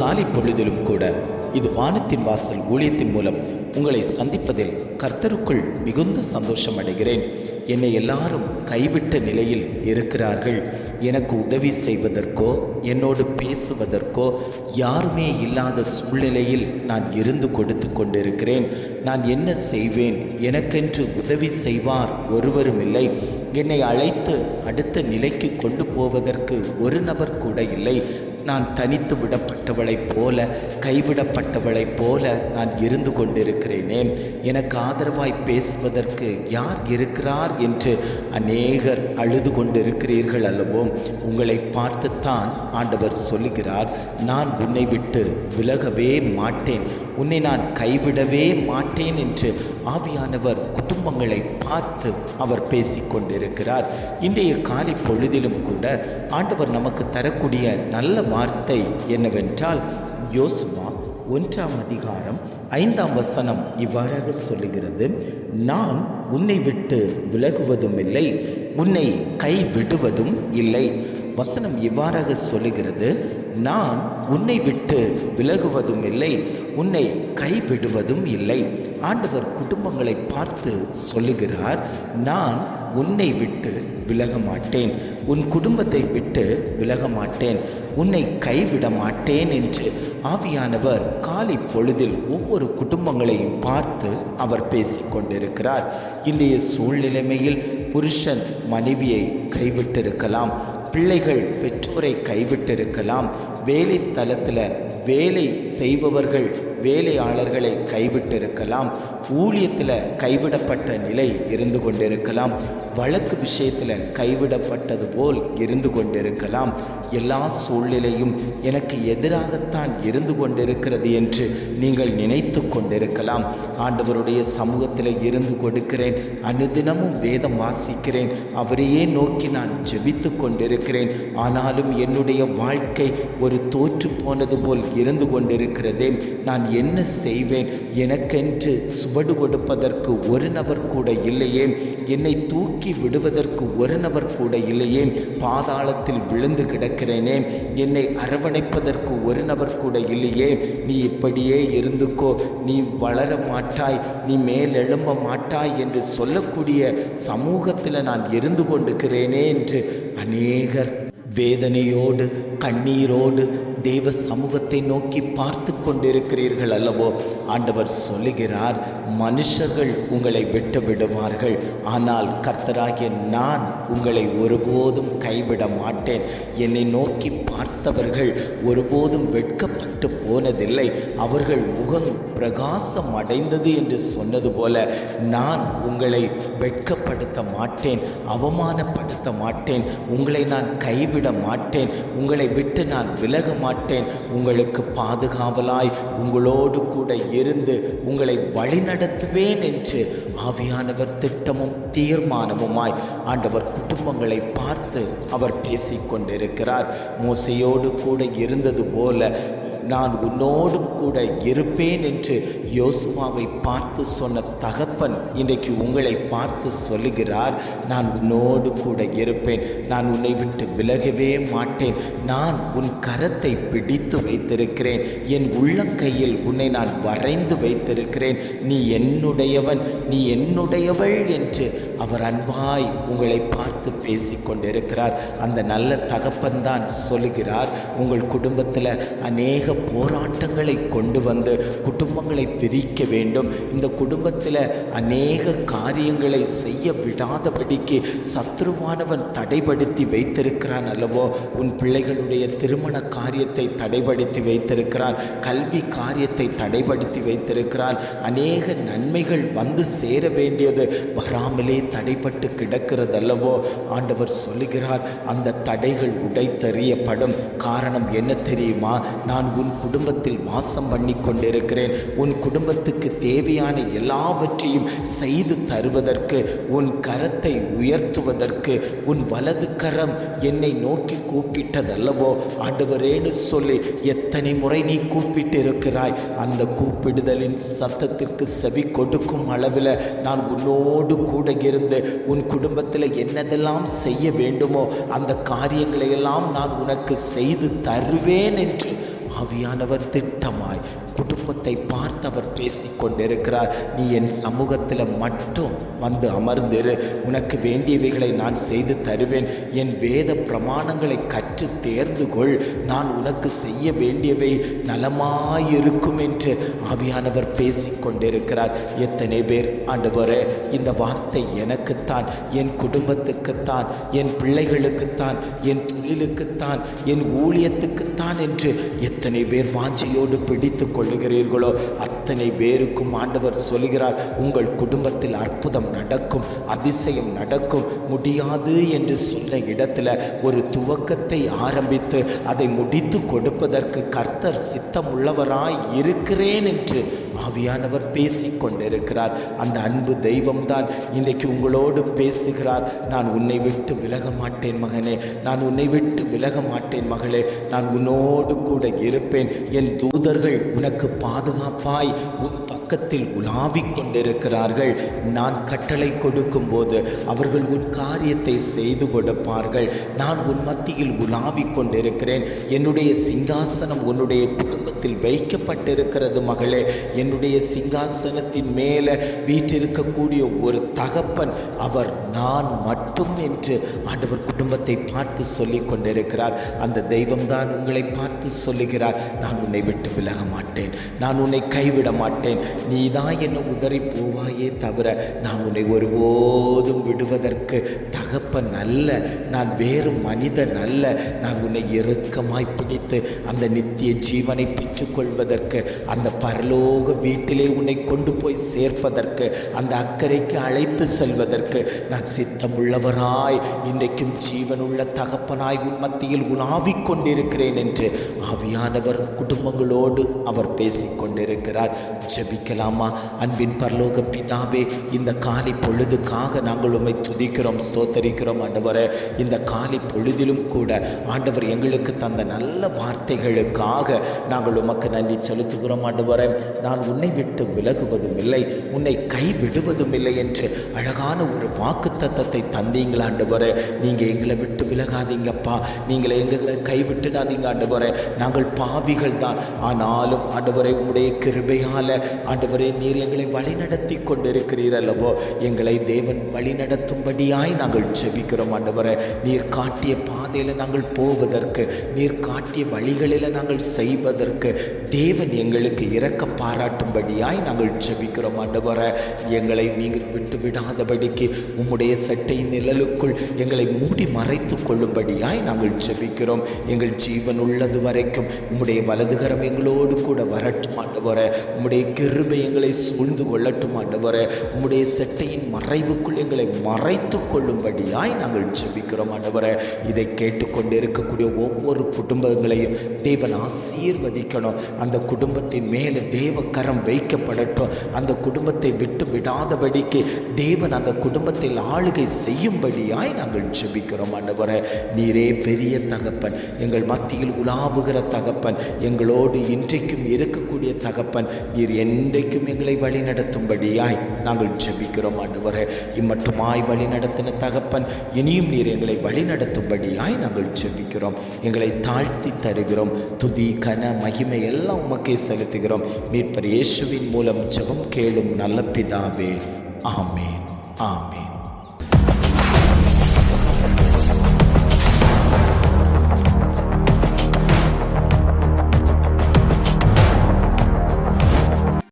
காலை பொழுதிலும் கூட இது வானத்தின் வாசல் ஊழியத்தின் மூலம் உங்களை சந்திப்பதில் கர்த்தருக்குள் மிகுந்த சந்தோஷம் அடைகிறேன் என்னை எல்லாரும் கைவிட்ட நிலையில் இருக்கிறார்கள். எனக்கு உதவி செய்வதற்கோ என்னோடு பேசுவதற்கோ யாருமே இல்லாத சூழ்நிலையில் நான் இருந்து கொடுத்து கொண்டிருக்கிறேன். நான் என்ன செய்வேன்? எனக்கென்று உதவி செய்வார் ஒருவரும் இல்லை என்னை அழைத்து அடுத்த நிலைக்கு கொண்டு போவதற்கு ஒரு நபர் கூட இல்லை. நான் தனித்து விடப்பட்டவளைப் போல கைவிடப்பட்டவளைப் போல நான் இருந்து கொண்டிருக்கிறேனே. எனக்கு ஆதரவாய் பேசுவதற்கு யார் இருக்கிறார் என்று அநேகர் அழுது கொண்டிருக்கிறீர்கள் அல்லவோ? உங்களை பார்த்துத்தான் ஆண்டவர் சொல்லுகிறார் நான் உன்னை விட்டு விலகவே மாட்டேன். உன்னை நான் கைவிடவே மாட்டேன் என்று ஆவியானவர் குடும்பங்களை பார்த்து அவர் பேசி கொண்டிருக்கிறார் இன்றைய காலை பொழுதிலும் கூட ஆண்டவர் நமக்கு தரக்கூடிய நல்ல வார்த்தை என்னவென்றால் யோசுமா ஒன்றாம் அதிகாரம் ஐந்தாம் வசனம் இவ்வாறாக சொல்லுகிறது. நான் உன்னை விட்டு விலகுவதும் இல்லை உன்னை கைவிடுவதும் இல்லை. வசனம் இவ்வாறாக சொல்லுகிறது நான் உன்னை விட்டு விலகுவதும் இல்லை உன்னை கைவிடுவதும் இல்லை. ஆண்டவர் குடும்பங்களை பார்த்து சொல்லுகிறார் நான் உன்னை விட்டு விலக மாட்டேன் உன் குடும்பத்தை விட்டு விலக மாட்டேன் உன்னை கைவிட மாட்டேன் என்று ஆவியானவர் காலை பொழுதில் ஒவ்வொரு குடும்பங்களையும் பார்த்து அவர் பேசிக் கொண்டிருக்கிறார். இன்றைய சூழ்நிலைமையில் புருஷன் மனைவியை கைவிட்டிருக்கலாம். பிள்ளைகள் பெற்றோரை கைவிட்டிருக்கலாம். வேலை ஸ்தலத்தில் வேலை செய்பவர்கள் வேலையாளர்களை கைவிட்டிருக்கலாம். ஊழியத்தில் கைவிடப்பட்ட நிலை இருந்து கொண்டிருக்கலாம். வழக்கு விஷயத்தில் கைவிடப்பட்டது போல் இருந்து கொண்டிருக்கலாம். எல்லா சூழ்நிலையும் எனக்கு எதிராகத்தான் இருந்து கொண்டிருக்கிறது என்று நீங்கள் நினைத்து கொண்டிருக்கலாம். ஆண்டவருடைய சமூகத்தில் இருந்து கொடுக்கிறேன். அனுதினமும் வேதம் வாசிக்கிறேன். அவரையே நோக்கி நான் ஜெபித்து கொண்டிருக்கிறேன். ஆனாலும் என்னுடைய வாழ்க்கை ஒரு தோற்று போனது போல் இருந்து கொண்டிருக்கிறதே. நான் என்ன செய்வேன்? எனக்கென்று சுவடு கொடுப்பதற்கு ஒரு நபர் கூட இல்லையே. என்னை தூக்கி விடுவதற்கு ஒரு நபர் கூட இல்லையே. பாதாளத்தில் விழுந்து கிடக்கிறேனே. என்னை அரவணைப்பதற்கு ஒரு நபர் கூட இல்லையே. நீ இப்படியே இருந்துக்கோ. நீ வளர மாட்டாய். நீ மேலெழும்ப மாட்டாய் என்று சொல்லக்கூடிய சமூகத்தில் நான் இருந்து கொண்டிருக்கிறேனே என்று அநேகர் வேதனையோடு கண்ணீரோடு தேவ சமூகத்தை நோக்கி பார்த்து கொண்டிருக்கிறீர்கள் அல்லவோ? ஆண்டவர் சொல்லுகிறார் மனுஷர்கள் உங்களை விட்டு விடுவார்கள். ஆனால் கர்த்தராகிய நான் உங்களை ஒருபோதும் கைவிட மாட்டேன். என்னை நோக்கி பார்த்தவர்கள் ஒருபோதும் வெட்கப்பட்டு போனதில்லை. அவர்கள் முகம் பிரகாசம் அடைந்தது என்று சொன்னது போல நான் உங்களை வெட்கப்படுத்த மாட்டேன் அவமானப்படுத்த மாட்டேன். உங்களை நான் கைவிட மாட்டேன். உங்களை விட்டு நான் விலக மாட்டேன் உங்களுக்கு பாதுகாவலாய் உங்களோடு கூட இருந்து உங்களை வழிநடத்துவேன் என்று ஆவியானவர் திட்டமும் தீர்மானமுமாய் ஆண்டவர் குடும்பங்களை பார்த்து அவர் பேசிக்கொண்டிருக்கிறார். மூசையோடு கூட இருந்தது போல நான் உன்னோடும் கூட இருப்பேன் என்று யோசுவாவை பார்த்து சொன்ன தகப்பன் இன்றைக்கு உங்களை பார்த்து சொல்லுகிறார் நான் உன்னோடு கூட இருப்பேன். நான் உன்னை விட்டு விலகவே மாட்டேன். நான் உன் கரத்தை பிடித்து வைத்திருக்கிறேன். என் உள்ளங்கையில் உன்னை நான் வரைந்து வைத்திருக்கிறேன். நீ என்னுடையவன் நீ என்னுடையவள் என்று அவர் அன்பாய் உங்களை பார்த்து பேசிக்கொண்டிருக்கிறார் அந்த நல்ல தகப்பன்தான் சொல்லுகிறார் உங்கள் குடும்பத்தில் அநேக போராட்டங்களை கொண்டு வந்து குடும்பங்களை பிரிக்க வேண்டும். இந்த குடும்பத்தில் அநேக காரியங்களை செய்ய விடாதபடிக்கு சத்ருவானவன் தடைப்படுத்தி வைத்திருக்கிறான் அல்லவோ? உன் பிள்ளைகளுடைய திருமண காரியத்தை தடைப்படுத்தி வைத்திருக்கிறான். கல்வி காரியத்தை தடைப்படுத்தி வைத்திருக்கிறான். அநேக நன்மைகள் வந்து சேர வேண்டியது வராமலே தடைப்பட்டு கிடக்கிறது அல்லவோ ஆண்டவர் சொல்லுகிறார் அந்த தடைகள் உடைத்தறியப்படும். காரணம் என்ன தெரியுமா? நான் உன் உன் குடும்பத்தில் வாசம் பண்ணி கொண்டிருக்கிறேன். உன் குடும்பத்துக்கு தேவையான எல்லாவற்றையும் செய்து தருவதற்கு உன் கரத்தை உயர்த்துவதற்கு உன் வலது கரம் என்னை நோக்கி கூப்பிட்டதல்லவோ? ஆண்டவரேன்னு சொல்லி எத்தனை முறை நீ கூப்பிட்டு இருக்கிறாய் அந்த கூப்பிடுதலின் சத்தத்திற்கு செவி கொடுக்கும் அளவில் நான் உன்னோடு கூட இருந்து உன் குடும்பத்தில் என்னதெல்லாம் செய்ய வேண்டுமோ அந்த காரியங்களை எல்லாம் நான் உனக்கு செய்து தருவேன் என்று ஆவியானவர் திட்டமாய் குடும்பத்தை பார்த்து அவர் கொண்டிருக்கிறார். நீ என் சமூகத்தில் மட்டும் வந்து அமர்ந்திரு. உனக்கு வேண்டியவைகளை நான் செய்து தருவேன். என் வேத பிரமாணங்களை கற்று தேர்ந்து கொள். நான் உனக்கு செய்ய வேண்டியவை நலமாயிருக்கும் என்று ஆவியானவர் பேசிக்கொண்டிருக்கிறார் எத்தனை பேர் ஆண்டவரே இந்த வார்த்தை எனக்குத்தான் என் குடும்பத்துக்குத்தான் என் பிள்ளைகளுக்குத்தான் என் தொழிலுக்குத்தான் என் ஊழியத்துக்குத்தான் என்று எத்தனை பேர் வாஞ்சையோடு பிடித்து கொள்ளுகிறீர்களோ அத்தனை பேருக்கும் ஆண்டவர் சொல்கிறார் உங்கள் குடும்பத்தில் அற்புதம் நடக்கும் அதிசயம் நடக்கும் முடியாது என்று சொன்ன இடத்துல ஒரு துவக்கத்தை ஆரம்பித்து அதை முடித்து கொடுப்பதற்கு கர்த்தர் சித்தம் உள்ளவராய் இருக்கிறேன் என்று ஆவியானவர் பேசிக் கொண்டிருக்கிறார் அந்த அன்பு தெய்வம்தான் இன்றைக்கு உங்களோடு பேசுகிறார். நான் உன்னை விட்டு விலக மாட்டேன் மகனே. நான் உன்னை விட்டு விலக மாட்டேன் மகளே. நான் உன்னோடு கூட இருப்பேன். என் தூதர்கள் உனக்கு பாதுகாப்பாய் உன் பக்கத்தில் உலாவிக் கொண்டிருக்கிறார்கள். நான் கட்டளை கொடுக்கும்போது அவர்கள் உன் காரியத்தை செய்து கொடுப்பார்கள். நான் உன் மத்தியில் உலாவிக் கொண்டிருக்கிறேன். என்னுடைய சிங்காசனம் உன்னுடைய குடும்பத்தில் வைக்கப்பட்டிருக்கிறது மகளே. என் என்னுடைய சிங்காசனத்தின் மேலே வீற்றிருக்கக்கூடிய ஒரு தகப்பன் அவர் நான் மட்டும் என்று ஆண்டவர் குடும்பத்தை பார்த்து சொல்லி கொண்டிருக்கிறார். அந்த தெய்வம்தான் உங்களை பார்த்து சொல்லுகிறார். நான் உன்னை விட்டு விலக மாட்டேன். நான் உன்னை கைவிட மாட்டேன். நீ தான் என்னை உதறி போவாயே தவிர நான் உன்னை ஒருபோதும் விடுவதற்கு தகப்பன் அல்ல. நான் வேறு மனிதன் அல்ல. நான் உன்னை இறுக்கமாய் பிடித்து அந்த நித்திய ஜீவனை பெற்றுக்கொள்வதற்கு அந்த பரலோக வீட்டிலே உன்னை கொண்டு போய் சேர்ப்பதற்கு அந்த அக்கறைக்கு அழைத்து செல்வதற்கு நான் சித்தமுள்ளவராய் இன்றைக்கும் ஜீவனுள்ள தகப்பனாய் உன் மத்தியில் உலாவிக் கொண்டிருக்கிறேன் என்று ஆவியானவர் குடும்பங்களோடு அவர் பேசிக் கொண்டிருக்கிறார். ஜெபிக்கலாமா? அன்பின் பரலோக பிதாவே இந்த காலை பொழுதுக்காக நாங்கள் உண்மை துதிக்கிறோம் ஸ்தோத்தரிக்கிறோம் ஆண்டவரே. இந்த காலை பொழுதிலும் கூட ஆண்டவர் எங்களுக்கு தந்த நல்ல வார்த்தைகளுக்காக நாங்கள் உமக்கு நன்றி செலுத்துகிறோம் ஆண்டவரே. நான் உன்னை விட்டு விலகுவதும் இல்லை உன்னை கைவிடுவதும் இல்லை என்று அழகான ஒரு வாக்கு தத்தத்தை தந்தீங்களா ஆண்டவரே? நீங்கள் எங்களை விட்டு விலகாதீங்கப்பா. நீங்கள் எங்களை கைவிட்டுடாதீங்க ஆண்டவரே. நாங்கள் பாவிகள் தான் ஆனாலும் ஆண்டவரை உடைய கிருபையால் ஆண்டவரே நீர் எங்களை வழிநடத்தி கொண்டிருக்கிறீர் அல்லவோ? எங்களை தேவன் வழிநடத்தும்படியாய் நாங்கள் செபிக்கிறோம் ஆண்டவரே. நீர் காட்டிய பாதையில் நாங்கள் போவதற்கு நீர் காட்டிய வழிகளில் நாங்கள் செய்வதற்கு தேவன் எங்களுக்கு இரக்கம் பாராட்டும்படியாய் நாங்கள் செபிக்கிறோம் ஆண்டவரே. எங்களை நீங்கள் விட்டு விடாதபடிக்கு உம்முடைய சட்டை நிழலுக்குள் எங்களை மூடி மறைத்து கொள்ளும்படியாய் நாங்கள் செபிக்கிறோம் எங்கள் ஜீவன் உள்ளது வரைக்கும் உம்முடைய வலதுகரம் எங்களோடு கூட வரட்டும் ஆண்டவரே. உம்முடைய கிருபை எங்களை சூழ்ந்து கொள்ளட்டும் ஆண்டவரே. உம்முடைய செட்டையின் மறைவுக்குள் எங்களை மறைத்து கொள்ளும்படியாய் நாங்கள் ஜெபிக்கிறோம் ஆண்டவரே. இதை கேட்டுக்கொண்டு இருக்கக்கூடிய ஒவ்வொரு குடும்பங்களையும் தேவன் ஆசீர்வதிக்கணும். அந்த குடும்பத்தின் மேலே தேவ கரம் வைக்கப்படட்டும். அந்த குடும்பத்தை விட்டு விடாதபடிக்கு தேவன் அந்த குடும்பத்தில் ஆளுகை செய்யும்படியாய் நாங்கள் ஜெபிக்கிறோம் ஆண்டவரே. நீரே பெரிய தகப்பன் எங்கள் மத்தியில் உலாவுகிற தகப்பன் எங்களோடு இன்றைக்கும் இருக்கக்கூடிய தகப்பன் நீர் என்றைக்கும் எங்களை வழி நடத்தும்படியாய் நாங்கள் ஜெபிக்கிறோம் ஆண்டவரே. இம்மட்டுமாய் வழி நடத்தின தகப்பன் இனியும் நீர் எங்களை வழி நடத்தும்படியாய் நாங்கள் ஜெபிக்கிறோம். எங்களை தாழ்த்தி தருகிறோம். துதி கன மகிமை எல்லாம் உமக்கே செலுத்துகிறோம். மீட்பர் இயேசுவின் மூலம் ஜெபம் கேளும் நல்ல பிதாவே. ஆமேன். ஆமேன்.